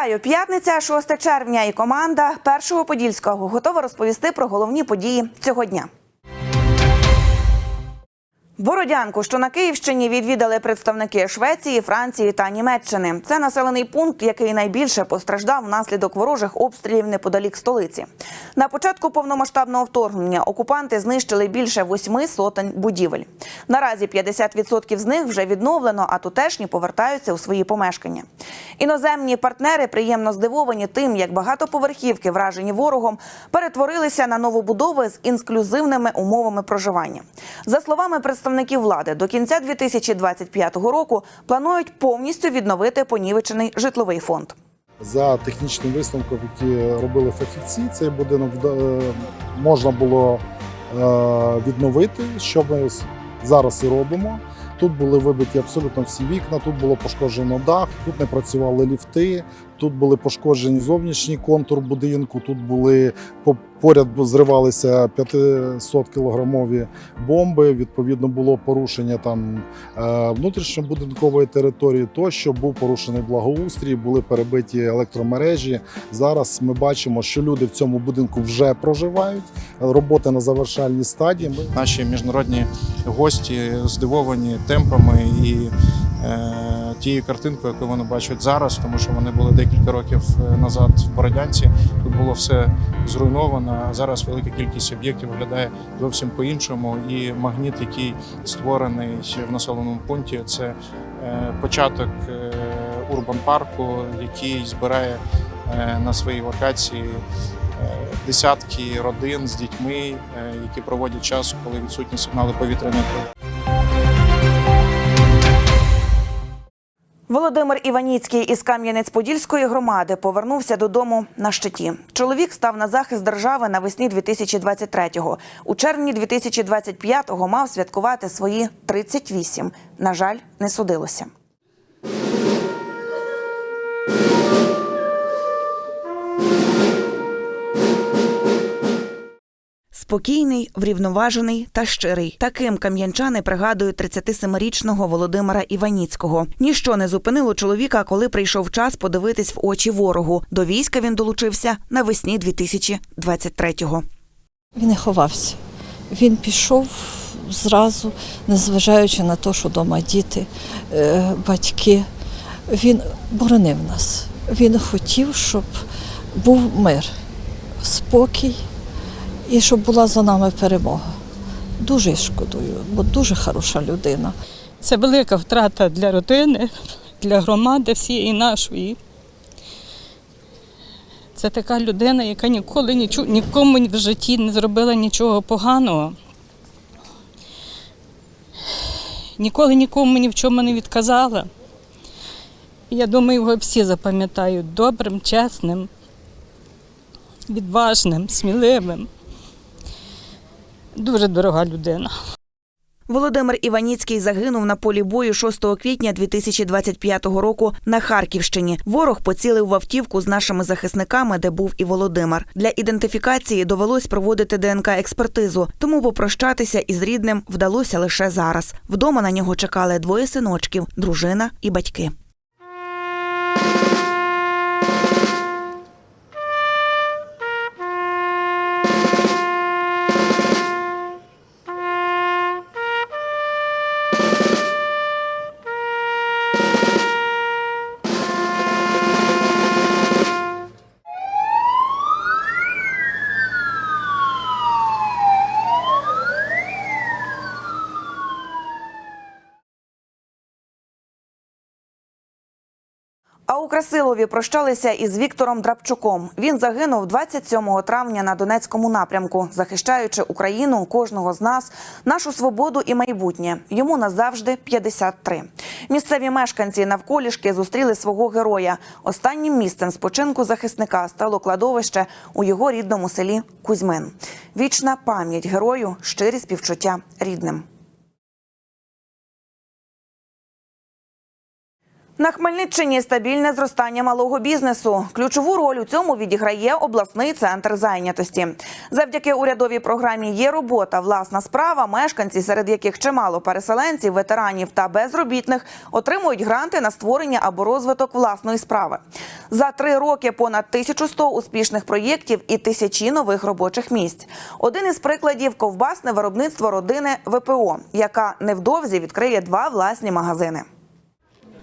Вітаю! П'ятниця, 6 червня, і команда першого подільського готова розповісти про головні події цього дня. Бородянку, що на Київщині відвідали представники Швеції, Франції та Німеччини. Це населений пункт, який найбільше постраждав внаслідок ворожих обстрілів неподалік столиці. На початку повномасштабного вторгнення окупанти знищили більше восьми сотень будівель. Наразі 50% з них вже відновлено, а тутешні повертаються у свої помешкання. Іноземні партнери приємно здивовані тим, як багатоповерхівки, вражені ворогом, перетворилися на новобудови з інклюзивними умовами проживання. За словами представників влади, до кінця 2025 року планують повністю відновити понівечений житловий фонд. За технічним висновком, які робили фахівці, цей будинок е, можна було е, відновити, що ми зараз і робимо. Тут були вибиті абсолютно всі вікна, тут було пошкоджено дах, тут не працювали ліфти, тут були пошкоджені зовнішній контур будинку, тут були по- поряд зривалися 500 кілограмові бомби. Відповідно, було порушення там е, внутрішньобудинкової території, тощо був порушений благоустрій, були перебиті електромережі. Зараз ми бачимо, що люди в цьому будинку вже проживають. Роботи на завершальній стадії. Наші міжнародні гості здивовані темпами і е, тією картинкою, яку вони бачать зараз, тому що вони були декілька років е, назад в Бородянці. Тут було все зруйновано. А зараз велика кількість об'єктів виглядає зовсім по-іншому. І магніт, який створений в населеному пункті, це е, початок е, урбан парку, який збирає на своїй локації десятки родин з дітьми, які проводять час, коли відсутні сигнали повітряної Володимир Іваніцький із Кам'янець-Подільської громади повернувся додому на щиті. Чоловік став на захист держави навесні 2023-го. У червні 2025-го мав святкувати свої 38. На жаль, не судилося. Спокійний, врівноважений та щирий. Таким кам'янчани пригадують 37-річного Володимира Іваніцького. Ніщо не зупинило чоловіка, коли прийшов час подивитись в очі ворогу. До війська він долучився навесні 2023-го. Він не ховався. Він пішов зразу, незважаючи на те, що вдома діти, е, батьки. Він боронив нас. Він хотів, щоб був мир, спокій і щоб була за нами перемога. Дуже шкодую, бо дуже хороша людина. Це велика втрата для родини, для громади всієї нашої. Це така людина, яка ніколи нічого, нікому в житті не зробила нічого поганого. Ніколи нікому ні в чому не відказала. Я думаю, його всі запам'ятають добрим, чесним, відважним, сміливим. Дуже дорога людина. Володимир Іваніцький загинув на полі бою 6 квітня 2025 року на Харківщині. Ворог поцілив в автівку з нашими захисниками, де був і Володимир. Для ідентифікації довелось проводити ДНК експертизу, тому попрощатися із рідним вдалося лише зараз. Вдома на нього чекали двоє синочків, дружина і батьки. Красилові прощалися із Віктором Драбчуком. Він загинув 27 травня на Донецькому напрямку, захищаючи Україну, кожного з нас, нашу свободу і майбутнє. Йому назавжди 53. Місцеві мешканці навколішки зустріли свого героя. Останнім місцем спочинку захисника стало кладовище у його рідному селі Кузьмин. Вічна пам'ять герою, щирі співчуття рідним. На Хмельниччині стабільне зростання малого бізнесу. Ключову роль у цьому відіграє обласний центр зайнятості. Завдяки урядовій програмі є робота, власна справа. Мешканці, серед яких чимало переселенців, ветеранів та безробітних, отримують гранти на створення або розвиток власної справи. За три роки понад 1100 успішних проєктів і тисячі нових робочих місць. Один із прикладів ковбасне виробництво родини ВПО, яка невдовзі відкриє два власні магазини.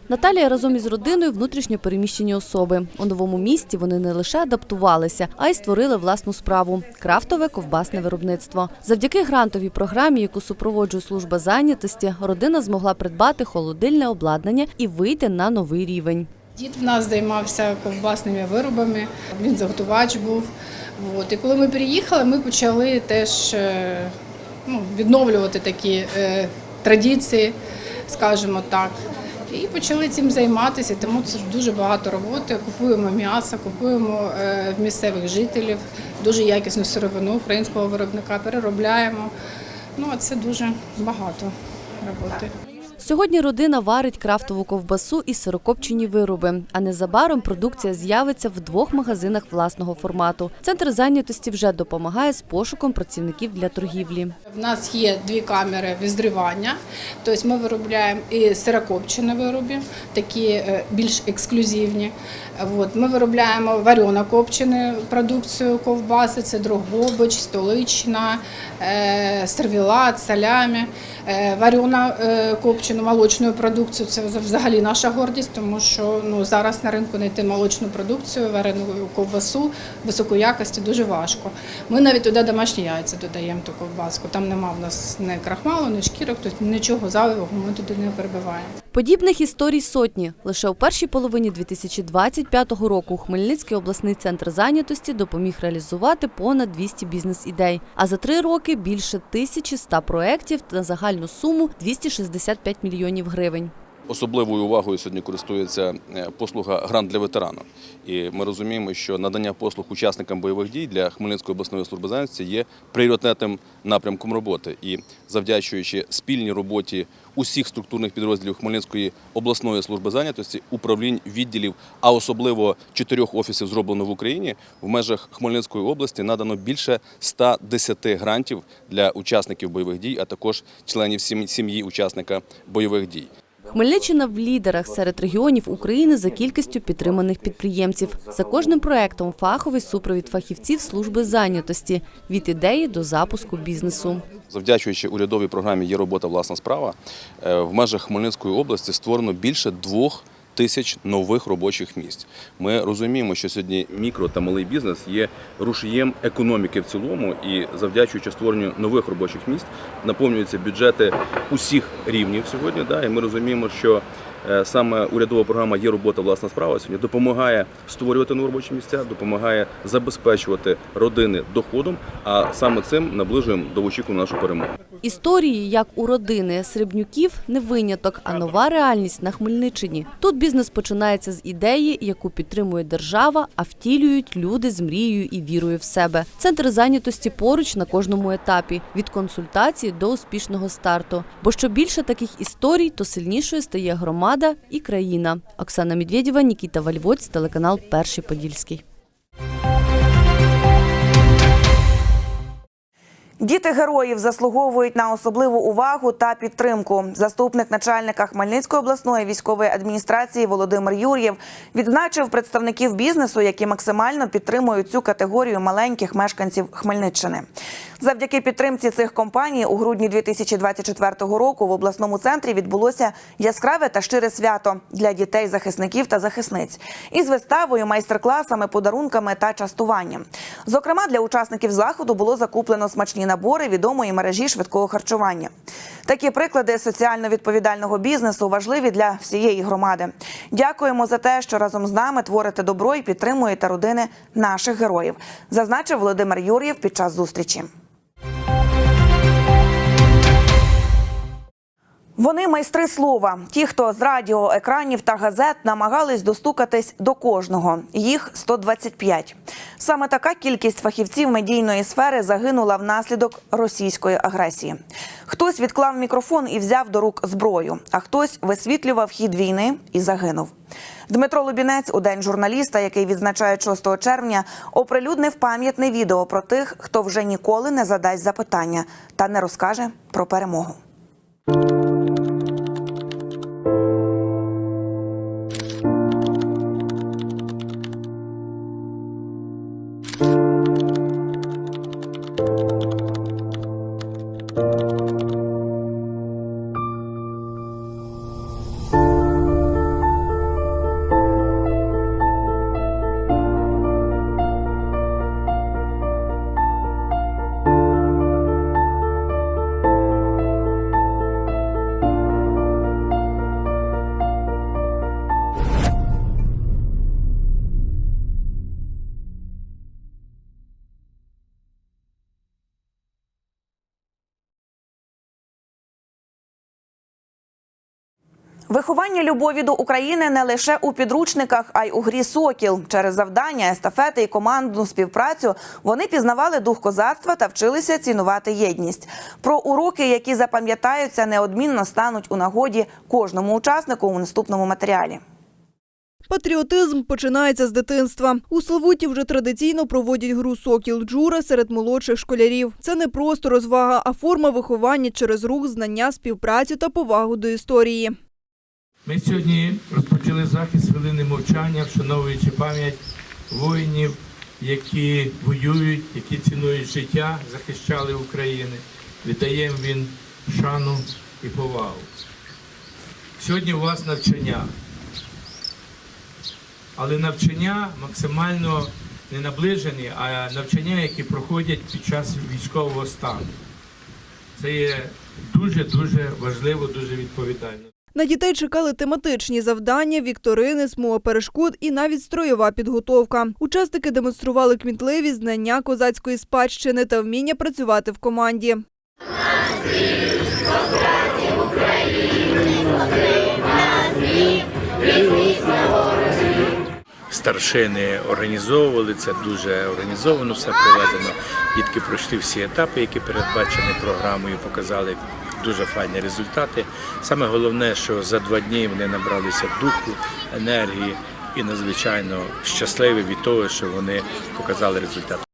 Наталія разом із родиною внутрішньо переміщені особи. У новому місті вони не лише адаптувалися, а й створили власну справу крафтове ковбасне виробництво. Завдяки грантовій програмі, яку супроводжує служба зайнятості, родина змогла придбати холодильне обладнання і вийти на новий рівень. Дід в нас займався ковбасними виробами, він заготувач був. От. І коли ми приїхали, ми почали теж е, ну, відновлювати такі е, традиції, скажімо так. І почали цим займатися, тому це дуже багато роботи. Купуємо м'ясо, купуємо е, в місцевих жителів, дуже якісну сировину українського виробника, переробляємо. Ну, а це дуже багато роботи. Сьогодні родина варить крафтову ковбасу і сирокопчені вироби. А незабаром продукція з'явиться в двох магазинах власного формату. Центр зайнятості вже допомагає з пошуком працівників для торгівлі. В нас є дві камери відзривання, тобто ми виробляємо і сирокопчені вироби, такі е, більш ексклюзивні. Ми виробляємо варено копчену продукцію ковбаси, це дрогобич, столична, е, сервілат, салямі. Е, Варено е, копчену молочну продукцію це взагалі наша гордість, тому що ну, зараз на ринку знайти молочну продукцію, варену ковбасу високої якості дуже важко. Ми навіть туди домашні яйця додаємо ту ковбаску. Там нема в нас ні крахмалу, ні шкірок, тобто нічого зайвого ми туди не перебиваємо. Подібних історій сотні. Лише у першій половині 2025 року Хмельницький обласний центр зайнятості допоміг реалізувати понад 200 бізнес-ідей. А за три роки більше 1100 проєктів на загальну суму 265 мільйонів гривень. Особливою увагою сьогодні користується е, послуга грант для ветерану. І ми розуміємо, що надання послуг учасникам бойових дій для Хмельницької обласної служби зайнятості є пріоритетним напрямком роботи. І завдячуючи спільній роботі усіх структурних підрозділів Хмельницької обласної служби зайнятості, управлінь відділів, а особливо чотирьох офісів зроблено в Україні, в межах Хмельницької області надано більше 110 грантів для учасників бойових дій, а також членів сім'ї учасника бойових дій. Хмельниччина в лідерах серед регіонів України за кількістю підтриманих підприємців. За кожним проектом фаховий супровід фахівців служби зайнятості від ідеї до запуску бізнесу. Завдячуючи урядовій програмі Є робота власна справа е, в межах Хмельницької області створено більше двох тисяч нових робочих місць. Ми розуміємо, що сьогодні мікро та малий бізнес є рушієм економіки в цілому, і завдячуючи створенню нових робочих місць наповнюються бюджети усіх рівнів сьогодні. Да, і ми розуміємо, що саме урядова програма Є робота власна справа сьогодні допомагає створювати нові робочі місця, допомагає забезпечувати родини доходом. А саме цим наближуємо до очікувану нашу перемогу. Історії, як у родини Срібнюків, не виняток, а нова реальність на Хмельниччині. Тут бізнес починається з ідеї, яку підтримує держава, а втілюють люди з мрією і вірою в себе. Центр зайнятості поруч на кожному етапі від консультації до успішного старту. Бо що більше таких історій, то сильнішою стає громада і країна. Оксана Медведєва, Нікіта Вальвоць, телеканал Перший Подільський. Діти героїв заслуговують на особливу увагу та підтримку. Заступник начальника Хмельницької обласної військової адміністрації Володимир Юр'єв відзначив представників бізнесу, які максимально підтримують цю категорію маленьких мешканців Хмельниччини. Завдяки підтримці цих компаній у грудні 2024 року в обласному центрі відбулося яскраве та щире свято для дітей, захисників та захисниць із виставою, майстер-класами, подарунками та частуванням. Зокрема, для учасників заходу було закуплено смачні набори відомої мережі швидкого харчування. Такі приклади соціально відповідального бізнесу важливі для всієї громади. Дякуємо за те, що разом з нами творите добро і підтримуєте родини наших героїв, зазначив Володимир Юр'єв під час зустрічі. Вони майстри слова. Ті, хто з радіо, екранів та газет намагались достукатись до кожного. Їх 125. Саме така кількість фахівців медійної сфери загинула внаслідок російської агресії. Хтось відклав мікрофон і взяв до рук зброю, а хтось висвітлював хід війни і загинув. Дмитро Лубінець у день журналіста, який відзначає 6 червня, оприлюднив пам'ятне відео про тих, хто вже ніколи не задасть запитання та не розкаже про перемогу. Виховання любові до України не лише у підручниках, а й у грі Сокіл. Через завдання, естафети і командну співпрацю вони пізнавали дух козацтва та вчилися цінувати єдність. Про уроки, які запам'ятаються, неодмінно стануть у нагоді кожному учаснику у наступному матеріалі. Патріотизм починається з дитинства. У Славуті вже традиційно проводять гру сокіл джура серед молодших школярів. Це не просто розвага, а форма виховання через рух, знання, співпрацю та повагу до історії. Ми сьогодні розпочали захід з хвилини мовчання, вшановуючи пам'ять воїнів, які воюють, які цінують життя, захищали Україну. Віддаємо він шану і повагу. Сьогодні у вас навчання. Але навчання максимально не наближені, а навчання, які проходять під час військового стану. Це є дуже-дуже важливо, дуже відповідально. На дітей чекали тематичні завдання, вікторини, смуга перешкод і навіть строєва підготовка. Учасники демонстрували кмітливі знання козацької спадщини та вміння працювати в команді. Старшини організовували це дуже організовано, все проведено. Дітки пройшли всі етапи, які передбачені програмою, показали дуже файні результати. Саме головне, що за два дні вони набралися духу, енергії і надзвичайно щасливі від того, що вони показали результат.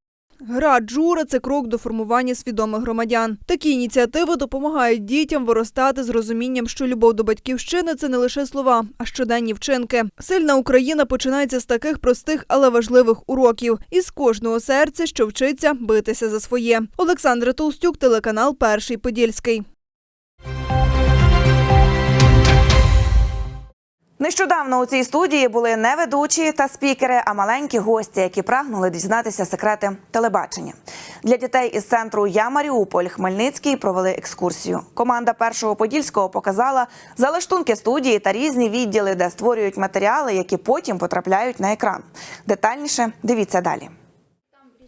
Гра джура це крок до формування свідомих громадян. Такі ініціативи допомагають дітям виростати з розумінням, що любов до батьківщини це не лише слова, а щоденні вчинки. Сильна Україна починається з таких простих, але важливих уроків. і з кожного серця, що вчиться битися за своє. Олександра Толстюк, телеканал Перший Подільський. Нещодавно у цій студії були не ведучі та спікери, а маленькі гості, які прагнули дізнатися секрети телебачення. Для дітей із центру Я Маріуполь Хмельницький провели екскурсію. Команда першого подільського показала залаштунки студії та різні відділи, де створюють матеріали, які потім потрапляють на екран. Детальніше дивіться далі.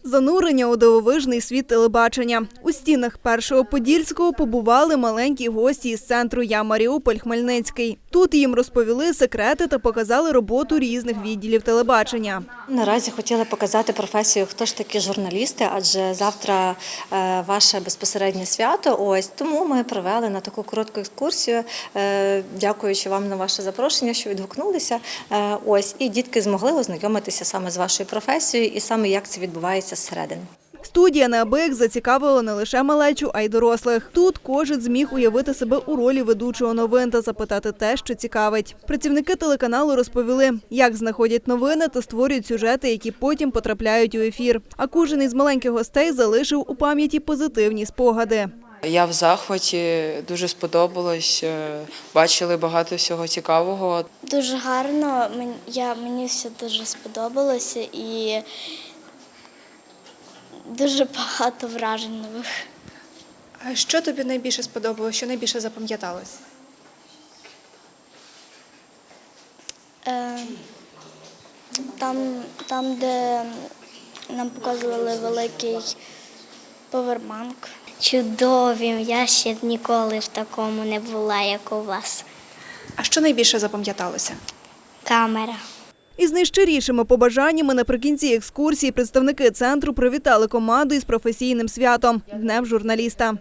Занурення у дивовижний світ телебачення. У стінах першого подільського побували маленькі гості із центру Я Маріуполь Хмельницький. Тут їм розповіли секрети та показали роботу різних відділів телебачення. Наразі хотіли показати професію, хто ж такі журналісти, адже завтра е, ваше безпосереднє свято. Ось тому ми провели на таку коротку екскурсію. Е, дякуючи вам на ваше запрошення, що відгукнулися. Е, ось і дітки змогли ознайомитися саме з вашою професією і саме як це відбувається зсередини. Студія неабияк зацікавила не лише малечу, а й дорослих. Тут кожен зміг уявити себе у ролі ведучого новин та запитати те, що цікавить. Працівники телеканалу розповіли, як знаходять новини та створюють сюжети, які потім потрапляють у ефір. А кожен із маленьких гостей залишив у пам'яті позитивні спогади. Я в захваті, дуже сподобалось. е, Бачили багато всього цікавого. Дуже гарно. Я, мені все дуже сподобалося і дуже багато вражень нових. А що тобі найбільше сподобалося, що найбільше запам'яталось? Е, Там, там, де нам показували великий повербанк. чудові. Я ще ніколи в такому не була, як у вас. А що найбільше запам'яталося? Камера. Із найщирішими побажаннями наприкінці екскурсії представники центру привітали команду із професійним святом Днем журналіста.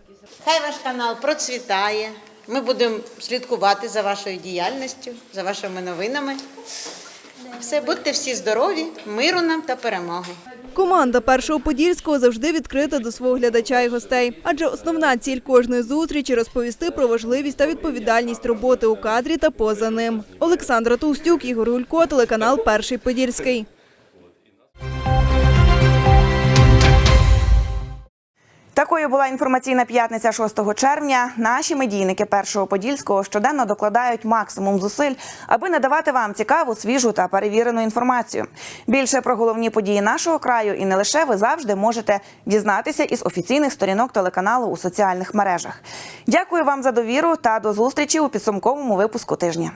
Хай ваш канал процвітає. Ми будемо слідкувати за вашою діяльністю, за вашими новинами. Все, будьте всі здорові, миру нам та перемоги. Команда першого подільського завжди відкрита до свого глядача і гостей, адже основна ціль кожної зустрічі розповісти про важливість та відповідальність роботи у кадрі та поза ним. Олександра Тустюк, Ігор Гулько, телеканал Перший Подільський. Такою була інформаційна п'ятниця 6 червня. Наші медійники першого подільського щоденно докладають максимум зусиль, аби надавати вам цікаву, свіжу та перевірену інформацію. Більше про головні події нашого краю і не лише ви завжди можете дізнатися із офіційних сторінок телеканалу у соціальних мережах. Дякую вам за довіру та до зустрічі у підсумковому випуску тижня.